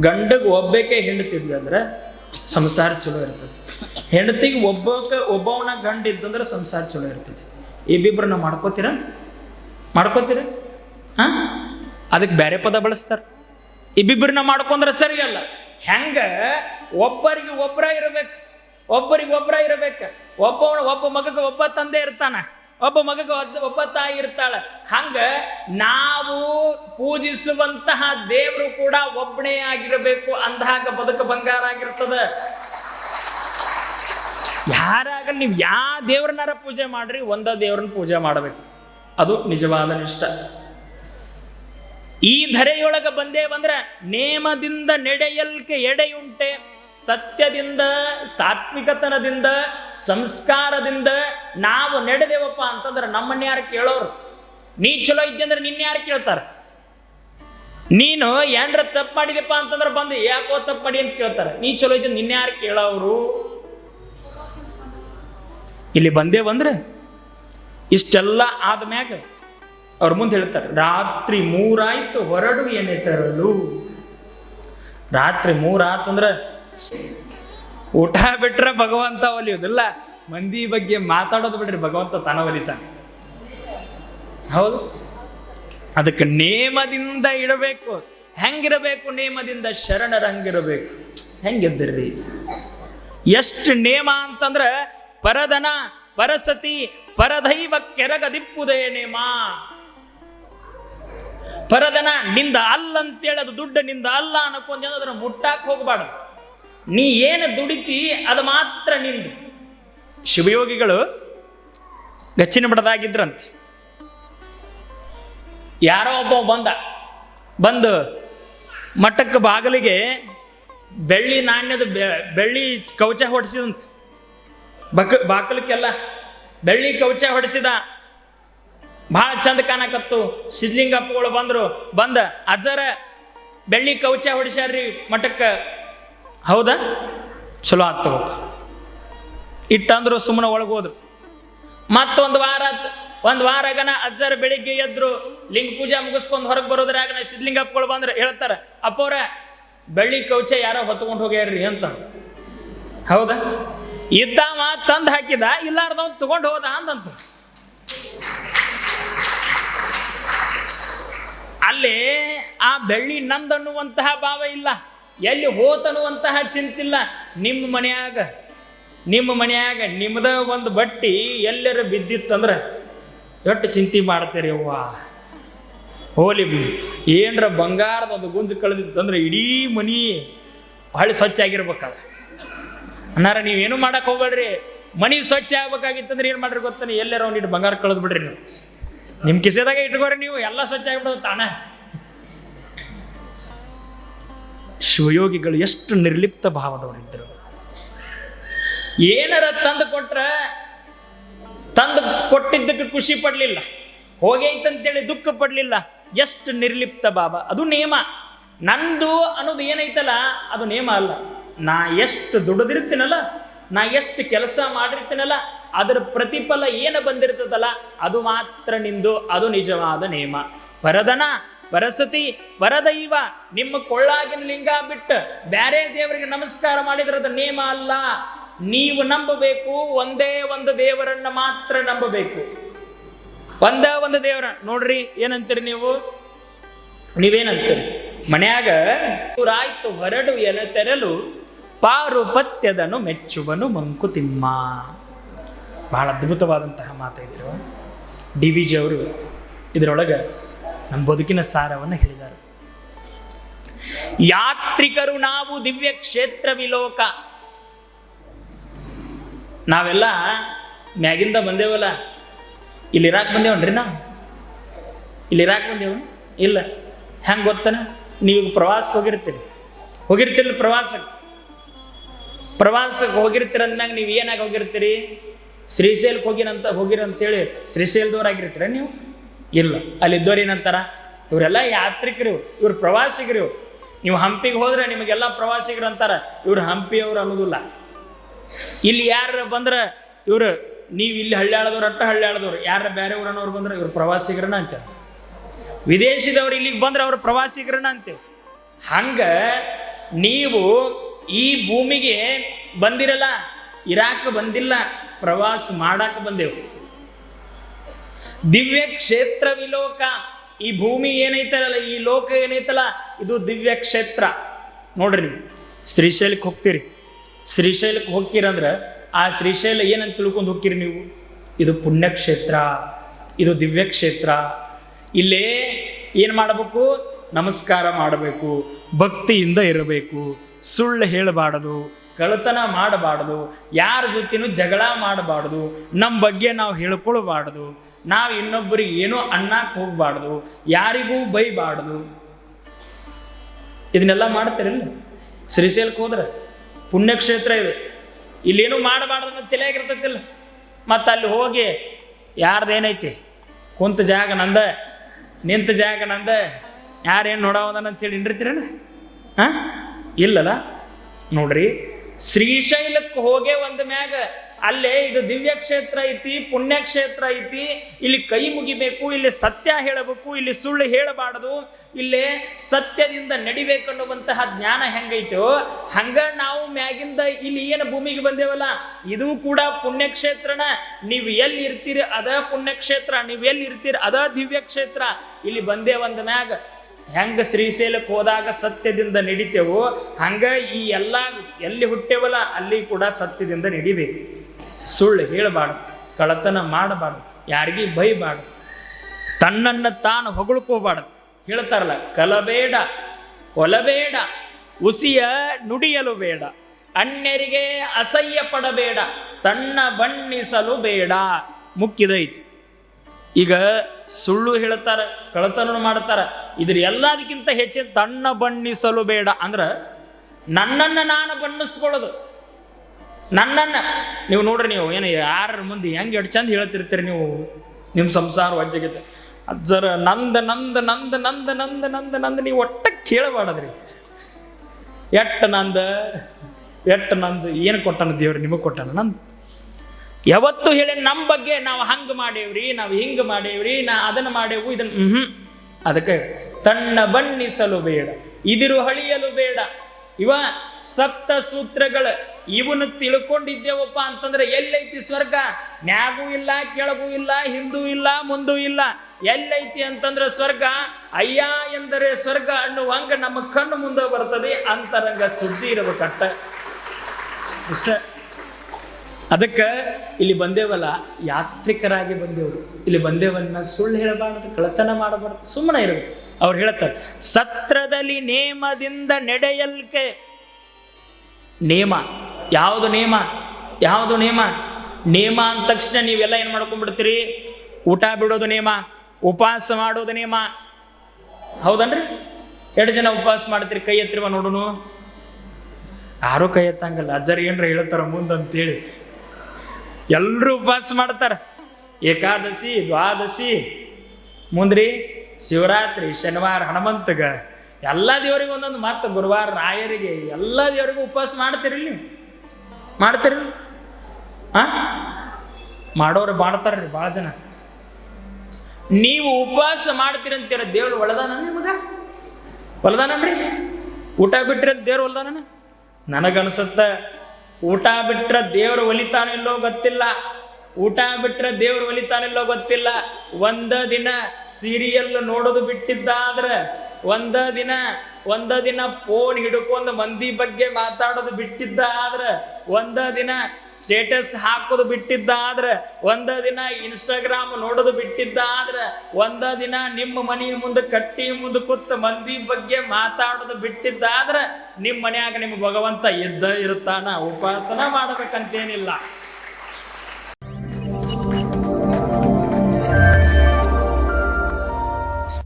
ಗಂಡಗೆ ಒಬ್ಬಕ್ಕೆ ಹೆಂಡತಿದ್ಲ ಅಂದ್ರೆ ಸಂಸಾರ ಚಲೋ ಇರ್ತದೆ. ಹೆಂಡತಿಗೆ ಒಬ್ಬಕ್ಕೆ ಒಬ್ಬವನ ಗಂಡ ಇದ್ದಂದ್ರೆ ಸಂಸಾರ ಚಲೋ ಇರ್ತದೆ. ಇಬ್ಬಿಬ್ರನ್ನ ಮಾಡ್ಕೋತೀರ? ಮಾಡ್ಕೋತೀರ? ಹಾಂ? ಅದಕ್ಕೆ ಬೇರೆ ಪದ ಬಳಸ್ತಾರೆ. ಇಬ್ಬಿಬ್ಬರನ್ನ ಮಾಡ್ಕೊಂಡ್ರೆ ಸರಿಯಲ್ಲ ಹೆಂಗ? ಒಬ್ಬರಿಗೆ ಒಬ್ಬರ ಇರಬೇಕು. ಒಬ್ಬರಿಗೆ ಒಬ್ಬರ ಇರಬೇಕು. ಒಬ್ಬವನ ಒಬ್ಬ ಮಗಕ್ಕೆ ಒಬ್ಬ ತಂದೆ ಇರ್ತಾನ. ಒಬ್ಬ ಮಗಗೆ ಒಬ್ಬ- ತಾಯಿ ಇರ್ತಾಳೆ. ಹಂಗ ನಾವು ಪೂಜಿಸುವಂತಹ ದೇವರು ಕೂಡ ಒಬ್ಬನೇ ಆಗಿರಬೇಕು ಅಂದಾಗ ಬದುಕು ಬಂಗಾರ ಆಗಿರ್ತದೆ. ಯಾರಾಗಲಿ ನೀವು ಯಾವ ದೇವ್ರನ್ನಾರ ಪೂಜೆ ಮಾಡ್ರಿ, ಒಂದ ದೇವ್ರನ್ನ ಪೂಜೆ ಮಾಡಬೇಕು. ಅದು ನಿಜವಾದ ನಿಷ್ಠ. ಈ ಧರೆಯೊಳಗೆ ಬಂದೇ ಬಂದ್ರೆ ನೇಮದಿಂದ ನಡೆಯಲ್ಕೆ ಎಡೆಯುಂಟೆ. ಸತ್ಯದಿಂದ, ಸಾತ್ವಿಕತನದಿಂದ, ಸಂಸ್ಕಾರದಿಂದ ನಾವು ನಡೆದೇವಪ್ಪ ಅಂತಂದ್ರೆ ನಮ್ಮನ್ನ ಯಾರು ಕೇಳೋರು? ನೀ ಚಲೋ ಇದ್ದೆ ಅಂದ್ರೆ ನಿನ್ನ ಯಾರು ಕೇಳ್ತಾರೆ? ನೀನು ಏನ್ರ ತಪ್ಪು ಮಾಡಿದಪ್ಪ ಅಂತಂದ್ರೆ ಬಂದು ಯಾಕೋ ತಪ್ಪು ಮಾಡಿ ಅಂತ ಕೇಳ್ತಾರೆ. ನೀ ಚಲೋ ಇದ್ದ ನಿನ್ನ ಯಾರು ಕೇಳೋರು? ಇಲ್ಲಿ ಬಂದೇ ಬಂದ್ರೆ ಇಷ್ಟೆಲ್ಲ ಆದ್ಮ್ಯಾಗ ಅವ್ರ ಮುಂದೆ ಹೇಳ್ತಾರೆ, ರಾತ್ರಿ ಮೂರಾಯ್ತು, ಹೊರಡು ಏನೇ ತರಲು? ರಾತ್ರಿ ಮೂರಾತಂದ್ರೆ ಊಟ ಬಿಟ್ರೆ ಭಗವಂತ ಒಲಿಯೋದಿಲ್ಲ. ಮಂದಿ ಬಗ್ಗೆ ಮಾತಾಡೋದು ಬಿಡ್ರಿ ಭಗವಂತ ತಾನ ಒಲಿತಾನೆ. ಹೌದು? ಅದಕ್ಕೆ ನೇಮದಿಂದ ಇಡಬೇಕು. ಹೆಂಗಿರಬೇಕು? ನೇಮದಿಂದ ಶರಣರ ಹಂಗಿರಬೇಕು. ಹೆಂಗಿದ್ದಿರ್ರಿ ಎಷ್ಟು ನೇಮ ಅಂತಂದ್ರೆ ಪರದನ ಪರಸತಿ, ಪರದೈವ ಕೆರಗದಿಪ್ಪುದೇ ನೇಮ. ಪರದನ ನಿಂದ ಅಲ್ಲ ಅಂತೇಳಿ ದುಡ್ಡು ನಿಂದ ಅಲ್ಲ ಅನ್ಕೊಂಡ್ ಅದನ್ನ ಮುಟ್ಟಾಕ್ ಹೋಗಬಾರ್ದು. ನೀ ಏನು ದುಡಿತಿ ಅದು ಮಾತ್ರ ನಿಂದು. ಶಿವಯೋಗಿಗಳು ಗಚ್ಚಿನ ಬಿಡದಾಗಿದ್ರಂತೆ. ಯಾರೋ ಒಬ್ಬ ಬಂದ. ಬಂದು ಮಠಕ್ಕೆ ಬಾಗಿಲಿಗೆ ಬೆಳ್ಳಿ ನಾಣ್ಯದ ಬೆಳ್ಳಿ ಕವಚ ಹೊಡೆಸಿದಂತ. ಬಕ್ ಬಾಕಲಕ್ಕೆಲ್ಲ ಬೆಳ್ಳಿ ಕವಚ ಹೊಡೆಸಿದ. ಭಾಳ ಚಂದ ಕಾಣಕತ್ತು. ಸಿದ್ಲಿಂಗಪ್ಪಗಳು ಬಂದರು. ಬಂದ ಅಜ್ಜರ ಬೆಳ್ಳಿ ಕವಚ ಹೊಡಿಸ್ಯಾರ್ರಿ ಮಠಕ್ಕೆ. ಹೌದಾ? ಚಲೋ ಆತ್ ತಗೋಪ. ಇಟ್ಟಂದ್ರು ಸುಮ್ಮನೆ ಒಳಗೆ ಹೋದ್ರು ಮತ್ತೊಂದು ವಾರ ಒಂದು ವಾರಗನ ಅಜ್ಜರ ಬೆಳಿಗ್ಗೆ ಎದ್ರು ಲಿಂಗ ಪೂಜೆ ಮುಗಿಸ್ಕೊಂಡು ಹೊರಗೆ ಬರೋದ್ರಾಗನ ಸಿದ್ಲಿಂಗಪ್ಪಗಳು ಬಂದ್ರೆ ಹೇಳ್ತಾರೆ ಅಪ್ಪವ್ರ ಬೆಳ್ಳಿ ಕವಚ ಯಾರೋ ಹೊತ್ಕೊಂಡು ಹೋಗ್ಯಾರ್ರಿ ಅಂತ. ಹೌದಾ? ಇದ್ದಾವ ತಂದು ಹಾಕಿದ ಇಲ್ಲಾರ್ದವ್ ತಗೊಂಡು ಹೋದ ಅಂದಂತ. ಅಲ್ಲಿ ಆ ಬೆಳ್ಳಿ ನಂದನ್ನುವಂತಹ ಭಾವ ಇಲ್ಲ. ಎಲ್ಲಿ ಹೋತನ್ನುವಂತಹ ಚಿಂತಿಲ್ಲ. ನಿಮ್ಮ ಮನೆಯಾಗ ನಿಮ್ಮ ಮನೆಯಾಗ ನಿಮ್ಮದ ಒಂದು ಬಟ್ಟಿ ಎಲ್ಲರ ಬಿದ್ದಿತ್ತಂದ್ರೆ ಎಷ್ಟು ಚಿಂತೆ ಮಾಡ್ತೀರಿ ಅವ್ವ? ಹೋಲಿ ಏನರ ಬಂಗಾರದ ಒಂದು ಗುಂಜು ಕಳೆದಿತ್ತಂದ್ರೆ ಇಡೀ ಮನಿ ಬಹಳ ಸ್ವಚ್ಛ ಆಗಿರ್ಬೇಕಲ್ಲ. ಅನ್ನಾರ ನೀವೇನು ಮಾಡಕ್ ಹೋಗ್ಬೇಡ್ರಿ. ಮನಿ ಸ್ವಚ್ಛ ಆಗ್ಬೇಕಾಗಿತ್ತಂದ್ರೆ ಏನು ಮಾಡ್ರಿ ಗೊತ್ತಾನೆ? ಒಂದು ಒಂದಿಟ್ಟು ಬಂಗಾರ ಕಳೆದು ಬಿಡ್ರಿ ನೀವು. ನಿಮ್ಮ ಕಿಸೆದಾಗ ಇಟ್ಕೋರಿ ನೀವು. ಎಲ್ಲ ಸ್ವಚ್ಛ ಆಗಿಬಿಡೋದು ತಾಣ ಶಿವಯೋಗಿಗಳು ಎಷ್ಟು ನಿರ್ಲಿಪ್ತ ಭಾವದವರಿದ್ದರು. ಏನಾರ ತಂದು ಕೊಟ್ರ, ತಂದು ಕೊಟ್ಟಿದ್ದಕ್ಕೆ ಖುಷಿ ಪಡಲಿಲ್ಲ, ಹೋಗೈತಂತೇಳಿ ದುಃಖ ಪಡಲಿಲ್ಲ, ಎಷ್ಟು ನಿರ್ಲಿಪ್ತ ಭಾವ. ಅದು ನೇಮ ನಂದು ಅನ್ನೋದು ಏನೈತಲ್ಲ, ಅದು ನೇಮ ಅಲ್ಲ. ನಾ ಎಷ್ಟು ದುಡಿದಿರ್ತೀನಲ್ಲ, ನಾ ಎಷ್ಟು ಕೆಲಸ ಮಾಡಿರ್ತೀನಲ್ಲ, ಅದರ ಪ್ರತಿಫಲ ಏನು ಬಂದಿರ್ತದಲ್ಲ, ಅದು ಮಾತ್ರ ನಿಂದು, ಅದು ನಿಜವಾದ ನೇಮ ಪರದನ ಪರಸತಿ ಪರದೈವ ನಿಮ್ಮ ಕೊಳ್ಳಾಗಿನ ಲಿಂಗ ಬಿಟ್ಟು ಬೇರೆ ದೇವರಿಗೆ ನಮಸ್ಕಾರ ಮಾಡಿದ್ರೆ ಅದು ನೇಮ ಅಲ್ಲ. ನೀವು ನಂಬಬೇಕು, ಒಂದೇ ಒಂದು ದೇವರನ್ನ ಮಾತ್ರ ನಂಬಬೇಕು. ಒಂದೇ ಒಂದು ದೇವರ, ನೋಡ್ರಿ ಏನಂತೀರಿ ನೀವು? ನೀವೇನಂತೀರಿ? ಮನ್ಯಾಗ ಇವರಾಯ್ತು ಹೊರಡು ಎನ ತೆರಲು, ಪಾರುಪತ್ಯದನು ಮೆಚ್ಚುವನು ಮಂಕುತಿಮ್ಮ ಬಹಳ ಅದ್ಭುತವಾದಂತಹ ಮಾತೈತ್ರಿ ಡಿ ವಿ ಜಿ ಅವರು ಇದರೊಳಗೆ ನಮ್ಮ ಬದುಕಿನ ಸಾರವನ್ನು ಹೇಳಿದ್ದಾರೆ. ಯಾತ್ರಿಕರು ನಾವು ದಿವ್ಯ ಕ್ಷೇತ್ರ ವಿಲೋಕ. ನಾವೆಲ್ಲ ಮ್ಯಾಗಿಂದ ಬಂದೇವಲ್ಲ? ಇಲ್ಲಿ ಇರಾಕ್ ಬಂದೇವನ್ರಿ ನಾವು? ಇಲ್ಲಿ ಇರಾಕ್ ಬಂದೇವು ಇಲ್ಲ. ಹೆಂಗೆ ಗೊತ್ತನ? ನೀವು ಪ್ರವಾಸಕ್ಕೆ ಹೋಗಿರ್ತೀರಿ. ಹೋಗಿರ್ತಿರಲ್ಲ ಪ್ರವಾಸಕ್ಕೆ? ಪ್ರವಾಸಕ್ಕೆ ಹೋಗಿರ್ತೀರ ಅಂದಾಗ ನೀವು ಏನಾಗಿ ಹೋಗಿರ್ತೀರಿ? ಶ್ರೀಶೈಲಕ್ಕೆ ಹೋಗಿರಂತ ಹೋಗಿರಂತೇಳಿ ಶ್ರೀಶೈಲದವ್ರಾಗಿರ್ತೀರ ನೀವು? ಇಲ್ಲ ಅಲ್ಲಿದ್ದವ್ರು ಏನಂತಾರ? ಇವರೆಲ್ಲ ಯಾತ್ರಿಕರು ಇವ್ರು ಪ್ರವಾಸಿಗರು ನೀವು ಹಂಪಿಗೆ ಹೋದ್ರೆ ನಿಮಗೆಲ್ಲ ಪ್ರವಾಸಿಗರು ಅಂತಾರ. ಇವ್ರು ಹಂಪಿಯವ್ರು ಅನ್ನೋದಿಲ್ಲ. ಇಲ್ಲಿ ಯಾರು ಬಂದ್ರೆ ಇವರು, ನೀವು ಇಲ್ಲಿ ಹಳ್ಳ್ಯಾಳದವ್ರು ಅಟ್ಟ ಹಳ್ಳ್ಯಾಳದವ್ರು ಯಾರ ಬೇರೆ ಊರನವ್ರು ಬಂದ್ರೆ ಇವ್ರು ಪ್ರವಾಸಿಗರನ್ನ ಅಂತಾರೆ ವಿದೇಶದವ್ರು ಇಲ್ಲಿಗೆ ಬಂದ್ರೆ ಅವ್ರು ಪ್ರವಾಸಿಗರನ್ನ ಅಂತೇವೆ ಹಂಗ ನೀವು ಈ ಭೂಮಿಗೆ ಬಂದಿರಲ್ಲ, ಇರಾಕ ಬಂದಿಲ್ಲ, ಪ್ರವಾಸ ಮಾಡಾಕ ಬಂದೆವು. ದಿವ್ಯ ಕ್ಷೇತ್ರ ವಿಲೋಕ. ಈ ಭೂಮಿ ಏನೈತಲ್ಲ, ಈ ಲೋಕ ಏನೈತಲ್ಲ, ಇದು ದಿವ್ಯ ಕ್ಷೇತ್ರ. ನೋಡ್ರಿ ನೀವು, ಶ್ರೀಶೈಲಕ್ಕೆ ಹೋಗ್ತೀರಿ. ಶ್ರೀಶೈಲಕ್ಕೆ ಹೋಗ್ತೀರಂದ್ರೆ, ಆ ಶ್ರೀಶೈಲ ಏನಂತ ತಿಳ್ಕೊಂಡು ಹೋಗ್ತೀರಿ ನೀವು? ಇದು ಪುಣ್ಯಕ್ಷೇತ್ರ, ಇದು ದಿವ್ಯ ಕ್ಷೇತ್ರ. ಇಲ್ಲೇ ಏನು ಮಾಡಬೇಕು? ನಮಸ್ಕಾರ ಮಾಡಬೇಕು, ಭಕ್ತಿಯಿಂದ ಇರಬೇಕು. ಸುಳ್ಳು ಹೇಳಬಾರದು ಕಳತನ ಮಾಡಬಾರ್ದು, ಯಾರ ಜೊತೆನೂ ಜಗಳ ಮಾಡಬಾರ್ದು ನಮ್ಮ ಬಗ್ಗೆ ನಾವು ಹೇಳ್ಕೊಳ್ಬಾರ್ದು. ನಾವು ಇನ್ನೊಬ್ಬರಿಗೆ ಏನೂ ಅನ್ನಕ್ಕೆ ಹೋಗಬಾರ್ದು, ಯಾರಿಗೂ ಬೈಬಾರ್ದು. ಇದನ್ನೆಲ್ಲ ಮಾಡ್ತಿರಲ್ಲ ಶ್ರೀಶೈಲಕ್ಕೆ ಹೋದ್ರೆ? ಪುಣ್ಯಕ್ಷೇತ್ರ ಇದು. ಇಲ್ಲೇನು ಮಾಡಬಾರ್ದು ಅನ್ನೋದು ತಲೆಯಾಗಿರ್ತೈತಿಲ್ಲ ಮತ್ತು ಅಲ್ಲಿ ಹೋಗಿ ಯಾರ್ದೇನೈತಿ? ಕುಂತ ಜಾಗ ನಂದ, ನಿಂತ ಜಾಗ ನಂದ, ಯಾರೇನು ನೋಡೋದನ್ನ ಅಂತೇಳಿ ಇಂಡಿರ್ತೀರಣ್ಣ ಹಾಂ? ಇಲ್ಲಲ್ಲ? ನೋಡ್ರಿ, ಶ್ರೀಶೈಲಕ್ಕೆ ಹೋಗೇ ಒಂದು ಮ್ಯಾಗ ಅಲ್ಲೇ ಇದು ದಿವ್ಯ ಕ್ಷೇತ್ರ ಐತಿ, ಪುಣ್ಯಕ್ಷೇತ್ರ ಐತಿ. ಇಲ್ಲಿ ಕೈ ಮುಗಿಬೇಕು, ಇಲ್ಲಿ ಸತ್ಯ ಹೇಳಬೇಕು, ಇಲ್ಲಿ ಸುಳ್ಳು ಹೇಳಬಾರದು. ಇಲ್ಲಿ ಸತ್ಯದಿಂದ ನಡಿಬೇಕನ್ನುವಂತಹ ಜ್ಞಾನ ಹೆಂಗೈತೋ, ಹಂಗ ನಾವು ಮ್ಯಾಗಿಂದ ಇಲ್ಲಿ ಏನು ಭೂಮಿಗೆ ಬಂದೇವಲ್ಲ, ಇದು ಕೂಡ ಪುಣ್ಯಕ್ಷೇತ್ರನ. ನೀವು ಎಲ್ಲಿ ಇರ್ತೀರಿ ಅದ ಪುಣ್ಯಕ್ಷೇತ್ರ, ನೀವು ಎಲ್ಲಿ ಇರ್ತೀರಿ ಅದ ದಿವ್ಯ ಕ್ಷೇತ್ರ ಇಲ್ಲಿ ಬಂದೇವಂದ ಮ್ಯಾಗ ಹೆಂಗ ಶ್ರೀಶೈಲಕ್ಕೆ ಹೋದಾಗ ಸತ್ಯದಿಂದ ನಡಿತೇವೋ, ಹಂಗ ಈ ಎಲ್ಲ ಎಲ್ಲಿ ಹುಟ್ಟೇವಲ್ಲ ಅಲ್ಲಿ ಕೂಡ ಸತ್ಯದಿಂದ ನಡಿಬೇಕು. ಸುಳ್ಳು ಹೇಳಬಾರ್ದು ಕಳತನ ಮಾಡಬಾರ್ದು, ಯಾರಿಗೂ ಬೈಬಾರ್ದು. ತನ್ನನ್ನು ತಾನು ಹೊಗಳ್ಕೋಬಾರ್ದು. ಹೇಳ್ತಾರಲ್ಲ, ಕಲಬೇಡ, ಕೊಲಬೇಡ, ಉಸಿಯ ನುಡಿಯಲು ಬೇಡ, ಅನ್ಯರಿಗೆ ಅಸಹ್ಯ ಪಡಬೇಡ ತನ್ನ ಬಣ್ಣಿಸಲು ಬೇಡ. ಮುಖ್ಯದೈತಿ ಈಗ ಸುಳ್ಳು ಹೇಳ್ತಾರ ಕಳತನ ಮಾಡ್ತಾರ ಇದ್ರ ಎಲ್ಲದಕ್ಕಿಂತ ಹೆಚ್ಚಿನ ತಣ್ಣ ಬಣ್ಣಿಸಲು ಬೇಡ. ಅಂದ್ರೆ ನನ್ನನ್ನು ನಾನು ಬಣ್ಣಿಸ್ಕೊಳ್ಳೋದು. ನನ್ನನ್ನು. ನೀವು ನೋಡ್ರಿ ನೀವು, ಏನು ಯಾರ ಮುಂದೆ ಹೆಂಗೆ ಎಷ್ಟು ಚಂದ ಹೇಳ್ತಿರ್ತೀರಿ ನೀವು ನಿಮ್ಮ ಸಂಸಾರ ವಜ್ಜಾಗೈತೆ. ಅಜ್ಜರ ನಂದ ನಂದ ನಂದ ನಂದ ನಂದ ನಂದ ನಂದ, ನೀವು ಒಟ್ಟ ಕೇಳಬಾಡದ್ರಿ ಎಟ್ಟ ನಂದ, ಎಟ್ಟ ನಂದು, ಏನು ಕೊಟ್ಟನ ದೇವ್ರಿ, ನಿಮಗೆ ಕೊಟ್ಟನ ನಂದು? ಯಾವತ್ತು ಹೇಳಿ ನಮ್ಮ ಬಗ್ಗೆ ನಾವು ಹಂಗೆ ಮಾಡೇವ್ರಿ, ನಾವು ಹಿಂಗೆ ಮಾಡೇವ್ರಿ, ನಾ ಅದನ್ನು ಮಾಡೇವು ಇದನ್ನು ಹ್ಞೂ ಅದಕ್ಕೆ ತಣ್ಣ ಬಣ್ಣಿಸಲು ಬೇಡ, ಇದಿರು ಹಳಿಯಲು ಬೇಡ. ಇವ ಸಪ್ತ ಸೂತ್ರಗಳ, ಇವನು ತಿಳ್ಕೊಂಡಿದ್ದೇವಪ್ಪ ಅಂತಂದ್ರೆ ಎಲ್ಲೈತಿ ಸ್ವರ್ಗ? ನ್ಯಾಗೂ ಇಲ್ಲ, ಕೆಳಗೂ ಇಲ್ಲ, ಹಿಂದೂ ಇಲ್ಲ, ಮುಂದೂ ಇಲ್ಲ. ಎಲ್ಲೈತಿ ಅಂತಂದ್ರೆ ಸ್ವರ್ಗ? ಅಯ್ಯ ಎಂದರೆ ಸ್ವರ್ಗ ಅನ್ನುವಂಗ ನಮ್ಮ ಕಣ್ಣು ಮುಂದೆ ಬರ್ತದೆ, ಅಂತರಂಗ ಸುದ್ದಿ ಇರಬೇಕಟ್ಟ ಅದಕ್ಕೆ ಇಲ್ಲಿ ಬಂದೇವಲ್ಲ, ಯಾತ್ರಿಕರಾಗಿ ಬಂದೇವರು. ಇಲ್ಲಿ ಬಂದೇವನ್ನ ಸುಳ್ಳು ಹೇಳಬಾರ್ದು ಕಳತನ ಮಾಡಬಾರ್ದು ಸುಮ್ಮನೆ ಇರಬೇಕು. ಅವ್ರು ಹೇಳ್ತಾರೆ, ಸತ್ರದಲ್ಲಿ ನೇಮದಿಂದ ನಡೆಯಲ್ಕೆ. ನೇಮ, ಯಾವುದು ನೇಮ? ಯಾವುದು ನೇಮ? ನೇಮ ಅಂದ ತಕ್ಷಣ ನೀವೆಲ್ಲ ಏನು ಮಾಡ್ಕೊಂಡ್ಬಿಡ್ತೀರಿ? ಊಟ ಬಿಡೋದು ನೇಮ, ಉಪವಾಸ ಮಾಡೋದು ನೇಮ. ಹೌದನ್ರಿ? ಎರಡು ಜನ ಉಪವಾಸ ಮಾಡ್ತೀರಿ? ಕೈ ಎತ್ತಿರುವ ನೋಡುನು? ಯಾರೂ ಕೈ ಎತ್ತಂಗಲ್ಲ. ಅಜ್ಜರ್ ಏನ್ರ ಹೇಳ್ತಾರ ಮುಂದಂತೇಳಿ. ಎಲ್ಲರೂ ಉಪವಾಸ ಮಾಡ್ತಾರೆ. ಏಕಾದಶಿ, ದ್ವಾದಶಿ, ಮುಂದ್ರಿ ಶಿವರಾತ್ರಿ, ಶನಿವಾರ, ಹನುಮಂತಗ. ಎಲ್ಲ ದೇವರಿಗೂ ಒಂದೊಂದು ಮತ್ತೆ ಗುರುವಾರ ರಾಯರಿಗೆ ಎಲ್ಲ ದೇವರಿಗೂ ಉಪವಾಸ ಮಾಡ್ತೀರಿ ನೀವು? ಮಾಡ್ತೀರಿ ಆ? ಮಾಡೋರು ಮಾಡ್ತಾರ್ರಿ ಭಾಳ ಜನ. ನೀವು ಉಪವಾಸ ಮಾಡ್ತೀರಂತೀರ ದೇವ್ರು ಒಳದಾನ ನಿಮಗ? ಒಳದಾನನ್ರಿ ಊಟ ಬಿಟ್ರೆ ದೇವ್ರು ನನಗೆ ನನಗನ್ಸುತ್ತ ಊಟ ಬಿಟ್ರೆ ದೇವ್ರು ಒಲಿತಾನಿಲ್ಲೋ ಗೊತ್ತಿಲ್ಲ. ಊಟ ಬಿಟ್ರೆ ದೇವ್ರು ಒಲಿತಾನಿಲ್ಲೋ ಗೊತ್ತಿಲ್ಲ. ಒಂದ ದಿನ ಸೀರಿಯಲ್ ನೋಡೋದು ಬಿಟ್ಟಿದ್ದಾದ್ರೆ, ಒಂದ ದಿನ ಒಂದ ದಿನ ಫೋನ್ ಹಿಡ್ಕೊಂಡು ಮಂದಿ ಬಗ್ಗೆ ಮಾತಾಡೋದು ಬಿಟ್ಟಿದ್ದ ಆದ್ರೆ ಒಂದ ದಿನ ಸ್ಟೇಟಸ್ ಹಾಕೋದು ಬಿಟ್ಟಿದ್ದಾದ್ರೆ, ಒಂದ ದಿನ ಇನ್ಸ್ಟಾಗ್ರಾಮ್ ನೋಡೋದು ಬಿಟ್ಟಿದ್ದಾದ್ರೆ, ಒಂದ ದಿನ ನಿಮ್ಮ ಮನೆ ಮುಂದೆ ಕಟ್ಟಿ ಮುಂದೆ ಕೂತ್ ಮಂದಿ ಬಗ್ಗೆ ಮಾತಾಡೋದು ಬಿಟ್ಟಿದ್ದಾದ್ರೆ, ನಿಮ್ಮ ಮನೆಯಾಗ ನಿಮ್ಮ ಭಗವಂತ ಇದ್ದ ಇರ್ತಾನ ಉಪಾಸನ ಮಾಡ್ಬೇಕಂತೇನಿಲ್ಲ.